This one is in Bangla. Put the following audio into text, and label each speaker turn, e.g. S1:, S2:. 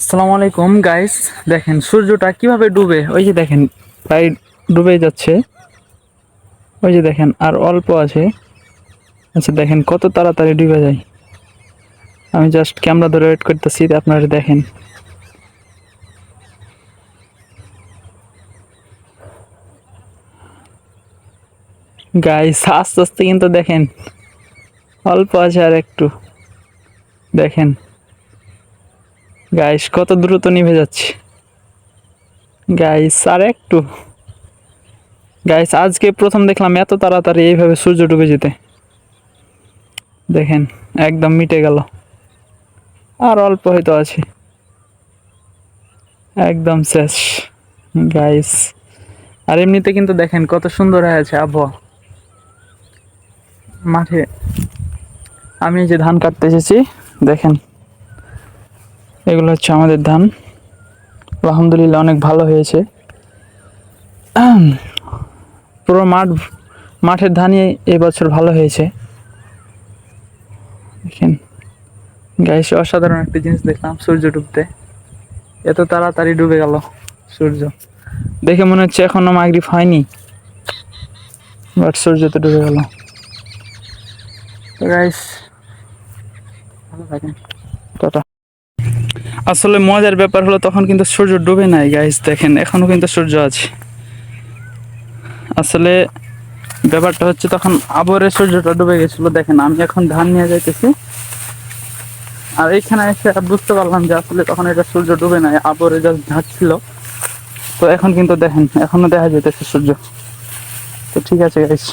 S1: আসসালামু আলাইকুম গাইস দেখেন, সূর্যটা কীভাবে ডুবে? ওই যে দেখেন, প্রায় ডুবে যাচ্ছে। ওই যে দেখেন, আর অল্প আছে। আচ্ছা দেখেন, কত তাড়াতাড়ি ডুবে যায়। আমি জাস্ট ক্যামেরা ধরে ওয়েট করতেছি, আপনারা দেখেন। গাইস আস্তে আস্তে কিন্তু দেখেন, অল্প আছে আর একটু। দেখেন। গাইস কত দ্রুত নিভে যাচ্ছে। গাইস আর একটু। গাইস আজকে প্রথম দেখলাম এত তাড়াতাড়ি এইভাবে সূর্য ডুবে যেতে। দেখেন, একদম মিটে গেল। আর অল্প হয়তো আছে। একদম শেষ। গাইস আর এমনিতে কিন্তু দেখেন কত সুন্দর হয়ে আছে আবহাওয়া। মাঠে আমি যে ধান কাটতে এসেছি, দেখেন। এগুলো হচ্ছে আমাদের ধান। আলহামদুলিল্লাহ অনেক ভালো হয়েছে। পুরো মাঠ, মাঠের ধানই এবছর ভালো হয়েছে। দেখেন গাইসে অসাধারণ একটা জিনিস দেখলাম সূর্য ডুবতে। এত তাড়াতাড়ি ডুবে গেল সূর্য। দেখে মনে হচ্ছে এখনও মাগরিব হয়নি। বাট সূর্য তো ডুবে গেল। গাইস ভালো থাকেন। টাটা। আসলে মজার ব্যাপার হলো তখন কিন্তু সূর্য ডুবে নাই গাইস দেখেন, এখনও কিন্তু সূর্য আছে। আসলে ব্যাপারটা হচ্ছে তখন আবরে সূর্যটা ডুবে গেছিল, দেখেন, আমি এখন ধান নিয়ে যাইতেছি। আর এইখানে এসে বুঝতে পারলাম যে আসলে তখন এটা সূর্য ডুবে নাই আবরে জাস্ট ঝাঁকছিল। তো এখন কিন্তু দেখেন, এখনও দেখা যেতেছে সূর্য। তো ঠিক আছে গাইস